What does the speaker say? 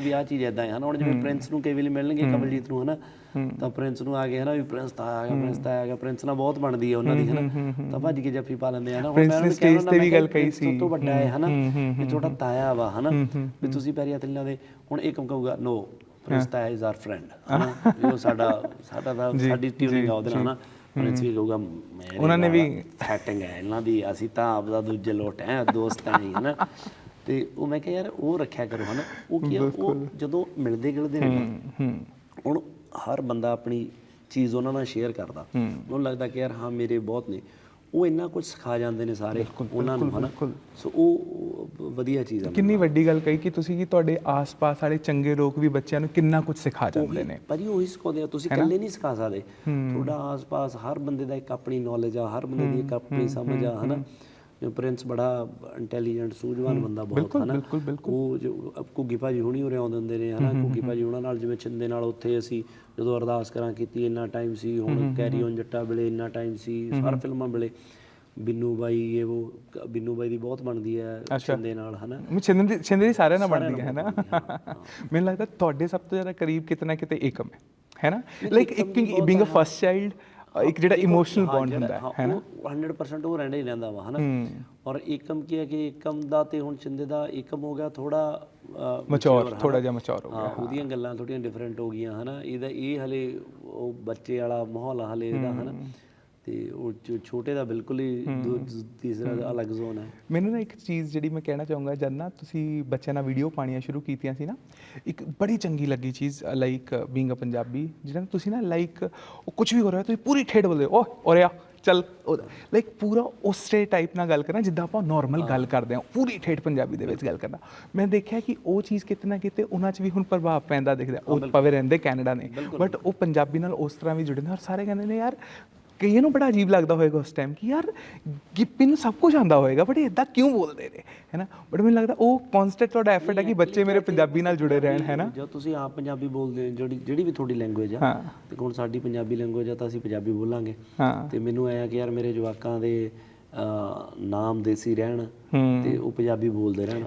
ਵੀ ਆਹ ਚੀਜ਼ ਇਦਾਂ ਹੈ ਹਨਾ। ਹੁਣ ਜਿਵੇਂ ਪ੍ਰਿੰਸ ਨੂੰ ਕਈ ਵੇਲੇ ਮਿਲਣਗੇ ਕਮਲਜੀਤ ਨੂੰ ਹਨਾ ਤਾਂ ਪ੍ਰਿੰਸ ਨੂੰ ਆ ਕੇ ਹਨਾ ਵੀ ਪ੍ਰਿੰਸ ਤਾਂ ਆ ਗਿਆ ਪ੍ਰਿੰਸ ਤਾਂ ਆ ਗਿਆ ਪ੍ਰਿੰਸ ਨਾਲ ਬਹੁਤ ਬਣਦੀ ਹੈ ਉਹਨਾਂ ਦੀ ਹਨਾ। ਤਾਂ ਭੱਜ ਕੇ ਜੱਫੀ ਪਾ ਲੈਂਦੇ ਆ ਹਨਾ। ਹੁਣ ਮੈਂ stage ਤੇ ਵੀ ਗੱਲ ਕਿਹਾ ਸਭ ਤੋਂ ਵੱਡਾ ਹੈ ਹਨਾ ਵੀ ਤੁਹਾਡਾ ਤਾਇਆ ਵਾ ਹਨਾ। ਵੀ ਤੁਸੀਂ ਪੈਰੀ ਹੱਥ ਲਾਉਂਦੇ ਹੁਣ ਇਹ ਕੰਮ ਕਹੂਗਾ ਨੋ ਪ੍ਰਿੰਸ ਤਾਇਆ ਇਜ਼ ਆਰ ਫਰੈਂਡ ਹਨਾ ਉਹ ਸਾਡਾ ਸਾਡਾ ਤਾਂ ਸਾਡੀ ਟਿਊਨਿੰਗ ਆ ਉਹਦੇ ਨਾਲ ਹਨਾ। ਪ੍ਰਿੰਸ ਵੀ ਕਹੂਗਾ ਉਹਨਾਂ ਨੇ ਵੀ- ਸੈਟਿੰਗ ਹੈ ਇਹਨਾਂ ਦੀ ਅਸੀਂ ਤਾਂ ਆਪਦਾ ਦੂਜੇ ਲੋਟ ਹੈ ਦੋਸਤ ਹੈ ਹਨਾ। ਤੇ ਉਹ ਮੈਂ ਕਿਹਾ ਯਾਰ ਉਹ ਰੱਖਿਆ ਕਰੋ ਹਨਾ। ਉਹ ਕੀ ਆ, ਉਹ ਜਦੋਂ ਮਿਲਦੇ ਗਿਲਦੇ ਨੇ ਨਾ, ਹੁਣ ਹਰ ਬੰਦਾ ਆਪਣੀ ਚੀਜ਼ ਉਹਨਾਂ ਨਾਲ ਸ਼ੇਅਰ ਕਰਦਾ। ਉਹਨੂੰ ਲੱਗਦਾ ਕਿ ਯਾਰ ਹਾਂ ਮੇਰੇ ਬਹੁਤ ਨੇ। ਉਹ ਇੰਨਾ ਕੁਝ ਸਿਖਾ ਜਾਂਦੇ ਨੇ ਸਾਰੇ ਉਹਨਾਂ ਨੂੰ ਹਨਾ। ਸੋ ਉਹ ਉਹ ਵਧੀਆ ਚੀਜ਼ ਹੈ ਕਿੰਨੀ ਵੱਡੀ ਗੱਲ ਕਹੀ ਕਿ ਤੁਸੀਂ ਕਿ ਤੁਹਾਡੇ ਆਸ-ਪਾਸ ਵਾਲੇ ਚੰਗੇ ਲੋਕ ਵੀ ਬੱਚਿਆਂ ਨੂੰ ਕਿੰਨਾ ਕੁਝ ਸਿਖਾ ਜਾਂਦੇ ਨੇ। ਭਾਜੀ ਉਹੀ ਸਿਖਾਉਂਦੇ ਆ ਤੁਸੀਂ ਇਕੱਲੇ ਨਹੀਂ ਸਿਖਾ ਸਕਦੇ। ਤੁਹਾਡਾ ਆਸ-ਪਾਸ ਹਰ ਬੰਦੇ ਦਾ ਇੱਕ ਆਪਣੀ ਨੌਲੇਜ ਆ ਹਰ ਬੰਦੇ ਦੀ ਇੱਕ ਆਪਣੀ ਸਮਝ ਆ ਹਨਾ। ਪ੍ਰਿੰਸ ਬੜਾ ਇੰਟੈਲੀਜੈਂਟ ਸੂਝਵਾਨ ਬੰਦਾ ਬਹੁਤ ਹਨਾ। ਬਿਲਕੁਲ, ਬਿਲਕੁਲ। ਉਹ ਜੋ ਘੁੱਗੀ ਭਾਜੀ ਹੁਣੀ ਉਰੇ ਆਉਂਦੇ ਹੁੰਦੇ ਨੇ ਹਨਾ ਘੁੱਗੀ ਭਾਜੀ ਉਹਨਾਂ ਨਾਲ ਜਿਵੇਂ ਛਿੰਦੇ ਨਾਲ ਉੱਥੇ ਅਸੀਂ ਜਦੋਂ ਅਰਦਾਸ ਕਰਾਂ ਕੀਤੀ ਇੰਨਾ ਟਾਈਮ ਸੀ ਹੁਣ ਕੈਰੀ ਔਨ ਜੱਟਾ ਵੇਲੇ ਇੰਨਾ ਟਾਈਮ ਸੀ ਹਰ ਫਿਲਮਾਂ ਵੇਲੇ। ਬਿੰਨੂ ਬਾਈ ਇਹ ਉਹ ਬਿੰਨੂ ਬਾਈ ਦੀ ਬਹੁਤ ਬਣਦੀ ਹੈ ਛਿੰਦੇ ਨਾਲ ਹਨਾ। ਮੈਂ ਛਿੰਦੇ ਦੀ ਛਿੰਦੇ ਦੀ ਸਾਰਿਆਂ ਨਾਲ ਬਣਦੀ ਹੈ ਹੈ ਨਾ ਮੈਨੂੰ ਲੱਗਦਾ ਤੁਹਾਡੇ ਸਭ ਤੋਂ ਜ਼ਿਆਦਾ ਕਰੀਬ ਕਿਤਨਾ ਕਿਤੇ ਏਕਮ ਹੈ। ਹੈ ਨਾ? ਲਾਈਕ ਇੱਕ ਬੀਇੰਗ ਅ ਫਸਟ ਚਾਈਲਡ ਇੱਕ ਜਿਹੜਾ ਇਮੋਸ਼ਨਲ ਬੌਂਡ ਹੁੰਦਾ ਹੈ ਹਾਂ ਉਹ 100% ਉਹ ਰਹਿੰਦਾ ਹੀ ਰਹਿੰਦਾ ਵਾ ਹਨਾ? ਔਰ ਏਕਮ ਕੀ ਹੈ ਕਿ ਏਕਮ ਦਾ ਤੇ ਹੁਣ ਚਿੰਦੇ ਦਾ ਏਕਮ ਹੋ ਗਿਆ ਥੋੜਾ ਮੈਚੁਰ ਥੋੜਾ ਜਿਹਾ ਮੈਚੁਰ ਹੋ ਹਾਂ ਉਹਦੀਆਂ ਗੱਲਾਂ ਥੋੜੀਆਂ ਡਿਫਰੈਂਟ ਹੋ ਗਈਆਂ ਹਨਾ? ਇਹਦਾ ਇਹ ਹਲੇ ਉਹ ਬੱਚੇ ਵਾਲਾ ਮਾਹੌਲ ਹਲੇ ਇਹਦਾ ਹਨਾ? ਤੇ ਉਹ ਛੋਟੇ ਦਾ ਬਿਲਕੁਲ ਹੀ ਦੂ- ਤੀਸਰਾ ਅਲੱਗ ਜ਼ੋਨ ਹੈ। ਮੈਨੂੰ ਨਾ ਇੱਕ ਚੀਜ਼ ਜਿਹੜੀ ਮੈਂ ਕਹਿਣਾ ਚਾਹੂੰਗਾ ਜਦ ਨਾ ਤੁਸੀਂ ਬੱਚਿਆਂ ਨਾਲ ਵੀਡੀਓ ਪਾਣੀਆਂ ਸ਼ੁਰੂ ਕੀਤੀਆਂ ਸੀ ਨਾ ਇੱਕ ਬੜੀ ਚੰਗੀ ਲੱਗੀ ਚੀਜ਼ ਲਾਈਕ ਬੀਇੰਗ ਅ ਪੰਜਾਬੀ ਜਿਹੜਾ ਤੁਸੀਂ ਨਾ ਲਾਈਕ ਉਹ ਕੁਝ ਵੀ ਹੋ ਰਿਹਾ ਤੁਸੀਂ ਪੂਰੀ ਠੇਠ ਬੋਲਦੇ ਓ ਔਰਿਆ ਚੱਲ ਲਾਈਕ ਪੂਰਾ ਉਸੇ ਟਾਈਪ ਨਾਲ ਗੱਲ ਕਰਨਾ ਜਿੱਦਾਂ ਆਪਾਂ ਨਾਰਮਲ ਗੱਲ ਕਰਦੇ ਹਾਂ ਪੂਰੀ ਠੇਠ ਪੰਜਾਬੀ ਦੇ ਵਿੱਚ ਗੱਲ ਕਰਨਾ। ਮੈਂ ਦੇਖਿਆ ਕਿ ਉਹ ਚੀਜ਼ ਕਿਤੇ ਨਾ ਕਿਤੇ ਉਹਨਾਂ 'ਚ ਵੀ ਹੁਣ ਪ੍ਰਭਾਵ ਪੈਂਦਾ ਦਿਖਦਾ ਉਹ ਪਵੇ ਰਹਿੰਦੇ ਕੈਨੇਡਾ ਨੇ। ਬਟ ਉਹ ਪੰਜਾਬੀ ਨਾਲ ਉਸ ਤਰ੍ਹਾਂ ਵੀ ਜੁੜੇ ਨੇ ਔਰ ਸਾਰੇ ਕਹਿੰਦੇ ਨੇ ਯਾਰ ਕਈਆਂ ਨੂੰ ਬੜਾ ਅਜੀਬ ਲੱਗਦਾ ਹੋਏਗਾ ਉਸ ਟਾਈਮ ਕਿ ਯਾਰ ਗਿੱਪੀ ਨੂੰ ਸਭ ਕੁਝ ਆਉਂਦਾ ਹੋਏਗਾ ਬਟ ਇਹ ਇਦਾਂ ਕਿਉਂ ਬੋਲਦੇ ਨੇ ਹੈਨਾ? ਬਟ ਮੈਨੂੰ ਲੱਗਦਾ ਉਹ ਕਨਸਟੈਂਟ ਤੁਹਾਡਾ ਐਫਰਟ ਹੈ ਕਿ ਬੱਚੇ ਮੇਰੇ ਪੰਜਾਬੀ ਨਾਲ ਜੁੜੇ ਰਹਿਣ ਹੈਨਾ? ਜਦ ਤੁਸੀਂ ਆਪ ਪੰਜਾਬੀ ਬੋਲਦੇ ਹੋ ਜਿਹੜੀ ਜਿਹੜੀ ਵੀ ਤੁਹਾਡੀ ਲੈਂਗੁਏਜ ਆ। ਤੇ ਹੁਣ ਸਾਡੀ ਪੰਜਾਬੀ ਲੈਂਗੁਏਜ ਆ ਤਾਂ ਅਸੀਂ ਪੰਜਾਬੀ ਬੋਲਾਂਗੇ। ਤੇ ਮੈਨੂੰ ਆਇਆ ਕਿ ਯਾਰ ਮੇਰੇ ਜਵਾਕਾਂ ਦੇ ਨਾਮ ਦੇਸੀ ਰਹਿਣ। ਤੇ ਉਹ ਪੰਜਾਬੀ ਬੋਲਦੇ ਰਹਿਣ।